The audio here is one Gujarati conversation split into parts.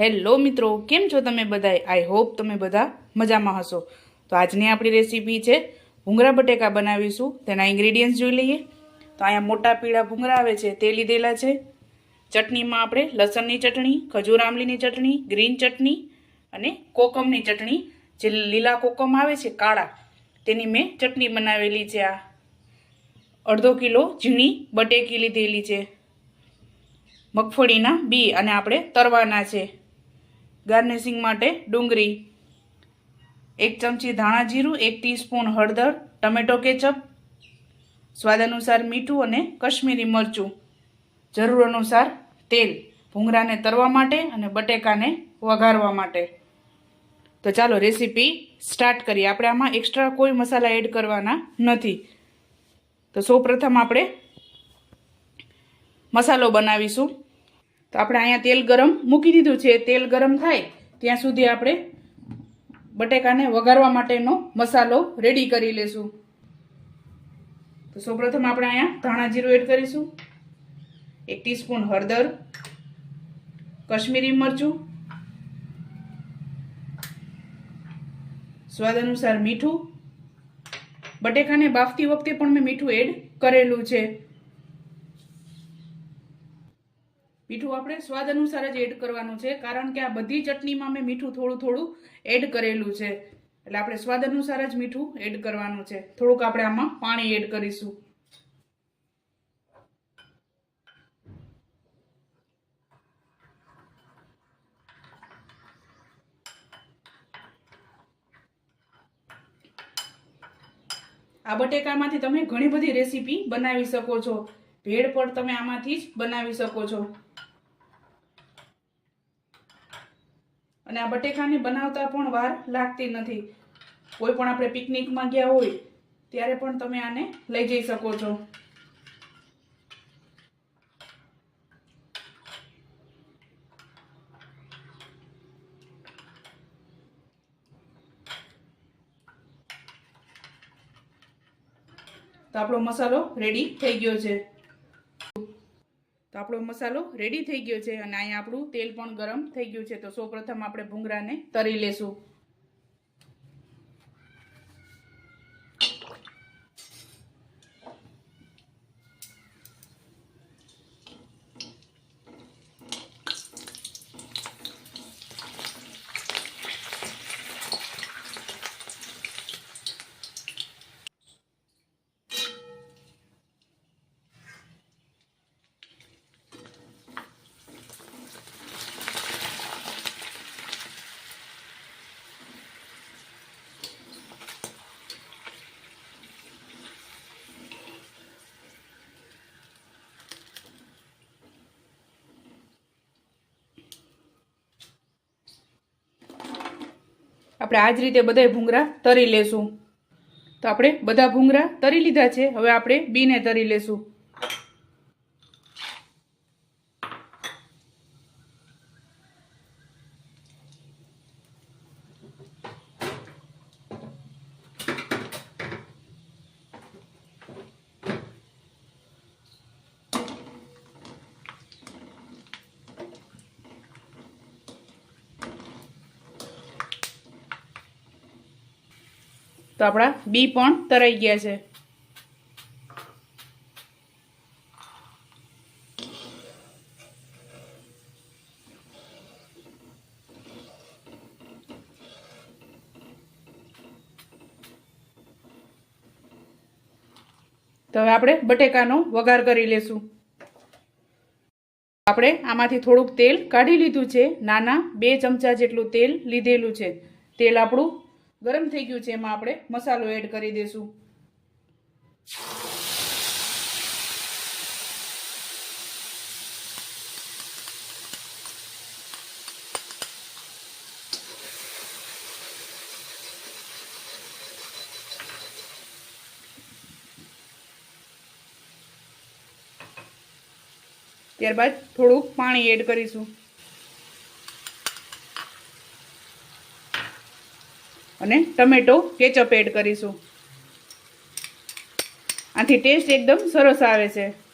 હેલો મિત્રો, કેમ છો તમે બધાએ આઈ હોપ તમે બધા મજામાં હશો. તો આજની આપણી રેસીપી છે, ભૂંગળા બટેકા બનાવીશું. તેના ઇન્ગ્રીડિયન્ટ્સ જોઈ લઈએ. તો અહીંયા મોટા પીળા ભૂંગળા આવે છે, તે લીધેલા છે. ચટણીમાં આપણે લસણની ચટણી, ખજૂર આંબલીની ચટણી ગ્રીન ચટણી અને કોકમની ચટણી. જે લીલા કોકમ આવે છે, કાળા, તેની મેં ચટણી બનાવેલી છે આ. અડધો કિલો ઝીણી બટેકી લીધેલી છે. મગફળીના બી અને આપણે તરવાના છે. ગાર્નિશિંગ માટે ડુંગળી, એક ચમચી ધાણા જીરું, એક ટીસ્પૂન હળદર, ટમેટો કેચઅપ સ્વાદ અનુસાર મીઠું અને કશ્મીરી મરચું. જરૂર અનુસાર તેલ ભૂંગળાને તરવા માટે અને બટેકાને વઘારવા માટે. તો ચાલો રેસીપી સ્ટાર્ટ કરીએ. આપણે આમાં એક્સ્ટ્રા કોઈ મસાલા એડ કરવાના નથી. તો સૌપ્રથમ આપણે મસાલો બનાવીશું. તો આપણે અહીંયા તેલ ગરમ મૂકી દીધું છે. તેલ ગરમ થાય ત્યાં સુધી આપણે બટેકાને વઘારવા માટેનો મસાલો રેડી કરી લેશું. તો સૌપ્રથમ આપણે અહીંયા ધાણા જીરું એડ કરીશું. એક ટીસ્પૂન હળદર, કશ્મીરી મરચું, સ્વાદ અનુસાર મીઠું. બટેકાને બાફતી વખતે પણ મેં મીઠું એડ કરેલું છે. મીઠું આપણે સ્વાદ અનુસાર જ એડ કરવાનું છે, કારણ કે આ બધી ચટણીમાં મેં મીઠું થોડું થોડું એડ કરેલું છે. એટલે આપણે સ્વાદ અનુસાર જ મીઠું એડ કરવાનું છે. થોડુંક આપણે આમાં પાણી એડ કરીશું. આ બટેકામાંથી તમે ઘણી બધી રેસીપી બનાવી શકો છો. ભેળ પણ તમે આમાંથી જ બનાવી શકો છો. અને આ બટેકાને બનાવતા પણ વાર લાગતી નથી. કોઈ પણ આપણે પિકનિકમાં ગયા હોય, ત્યારે પણ તમે આને લઈ જઈ શકો છો. તો આપણો મસાલો રેડી થઈ ગયો છે. આપણો મસાલો રેડી થઈ ગયો છે અને અહીંયા આપણું તેલ પણ ગરમ થઈ ગયું છે. તો સૌપ્રથમ આપણે ભૂંગરાને તરી લેશું. આપણે આ જ રીતે બધા ભૂંગળા તરી લેશું. તો આપણે બધા ભૂંગરા તરી લીધા છે. હવે આપણે બીને તરી લેશું. તો આપણા બી પણ તરાઈ ગયા છે. તો હવે આપણે બટેકાનો વઘાર કરી લેશું. આપણે આમાંથી થોડુંક તેલ કાઢી લીધું છે. નાના બે ચમચા જેટલું તેલ લીધેલું છે. તેલ આપણું ગરમ થઈ ગયું છે, એમાં આપણે મસાલો એડ કરી દઈશું ત્યારબાદ થોડુંક પાણી એડ કરીશું. અને ટમેટો કેચઅપ એડ કરીશું. આથી ટેસ્ટ એકદમ સરસ આવે છે.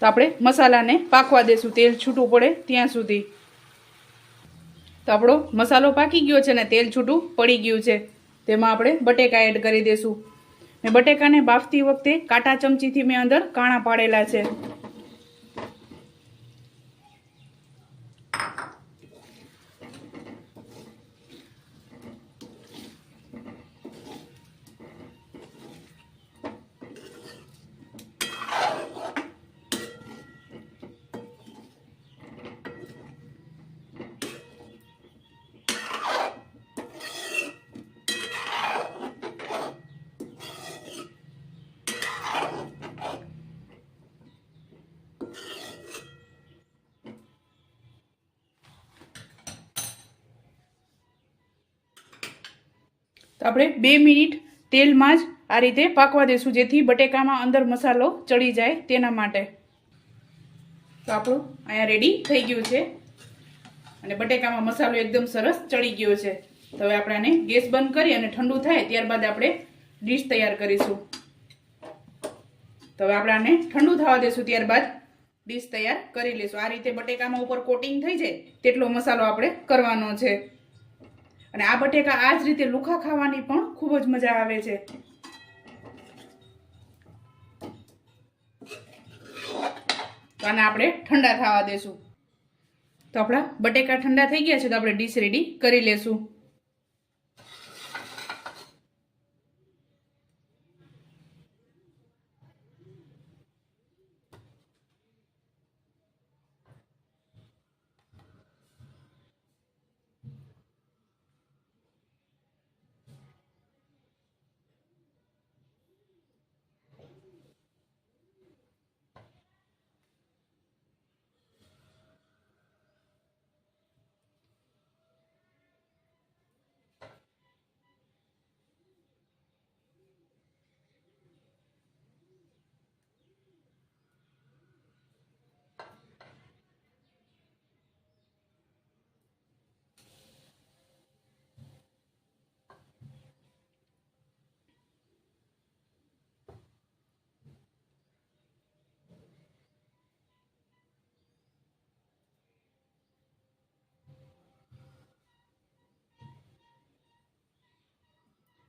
તો આપણે મસાલાને પાકવા દેશું. તેલ છૂટું પડે ત્યાં સુધી. તો આપણો મસાલો પાકી ગયો છે ને તેલ છૂટું પડી ગયું છે. તેમાં આપણે બટેકા એડ કરી દઈશું મેં બટેકાને બાફતી વખતે કાંટા ચમચીથી મેં અંદર કાણા પાડેલા છે. તો આપણે બે મિનિટ તેલમાં જ આ રીતે પાકવા દઈશું જેથી બટેકામાં અંદર મસાલો ચડી જાય તેના માટે. તો આપણું અહીંયા રેડી થઈ ગયું છે. અને બટેકામાં મસાલો એકદમ સરસ ચડી ગયો છે. તો હવે આપણે આને ગેસ બંધ કરી અને ઠંડુ થાય ત્યારબાદ આપણે ડીશ તૈયાર કરીશું. તો હવે આપણે આને ઠંડુ થવા દઈશું ત્યારબાદ ડીશ તૈયાર કરી લઈશું આ રીતે બટેકામાં ઉપર કોટિંગ થઈ જાય, તેટલો મસાલો આપણે કરવાનો છે. અને આ બટેકા આ જ રીતે લુખા ખાવાની પણ ખૂબ જ મજા આવે છે. તો આને આપણે ઠંડા થવા દેશું. તો આપણા બટેકા ઠંડા થઈ ગયા છે, તો આપણે ડીશ રેડી કરી લેશું.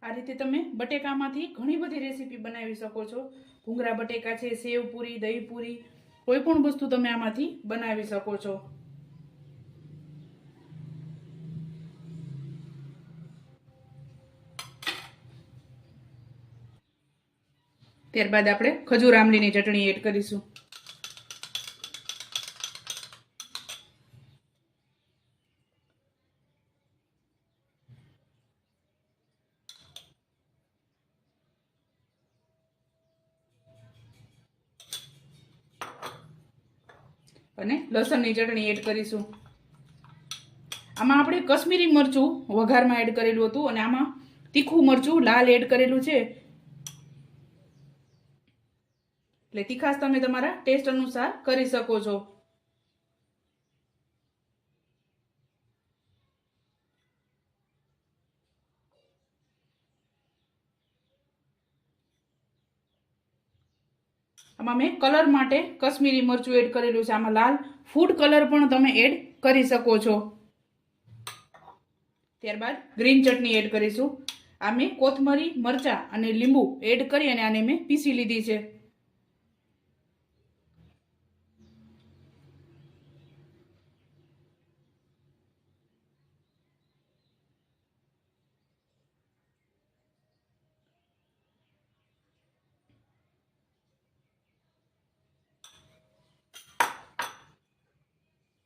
આ રીતે તમે બટેકામાંથી ઘણી બધી રેસીપી બનાવી શકો છો. ભૂંગરા બટેકા છે, સેવ પૂરી, દહીં પૂરી, કોઈ પણ વસ્તુ તમે આમાંથી બનાવી શકો છો. ત્યારબાદ આપણે ખજૂર આમલીની ચટણી એડ કરીશું. અને લસણની ચટણી એડ કરીશું. આમાં આપણે કશ્મીરી મરચું વઘારમાં એડ કરેલું હતું અને આમાં તીખું મરચું લાલ એડ કરેલું છે. એટલે તીખાસ તમે તમારા ટેસ્ટ અનુસાર કરી શકો છો. આમાં મેં કલર માટે કશ્મીરી મરચું એડ કરેલું છે. આમાં લાલ ફૂડ કલર પણ તમે એડ કરી શકો છો. ત્યારબાદ ગ્રીન ચટણી એડ કરીશું. આ મેં કોથમરી, મરચાં અને લીંબુ એડ કરી અને આને મેં પીસી લીધી છે.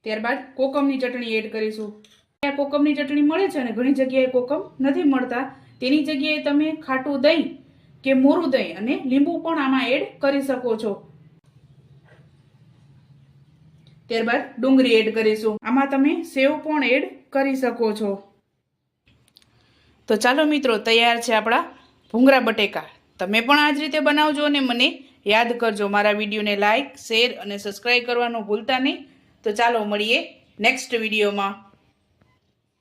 ત્યારબાદ કોકમની ચટણી એડ કરીશું. ત્યાં કોકમની ચટણી મળે છે અને ઘણી જગ્યાએ કોકમ નથી મળતા. તેની જગ્યાએ તમે ખાટું દહીં કે મોરું દહીં અને લીંબુ પણ આમાં એડ કરી શકો છો. ત્યારબાદ ડુંગળી એડ કરીશું. આમાં તમે સેવ પણ એડ કરી શકો છો. તો ચાલો મિત્રો, તૈયાર છે આપણા ભૂંગળા બટેકા. તમે પણ આ જ રીતે બનાવજો અને મને યાદ કરજો. મારા વિડીયોને લાઇક શેર અને સબસ્ક્રાઈબ કરવાનું ભૂલતા નહીં. તો ચાલો મળીએ નેક્સ્ટ વિડીયોમાં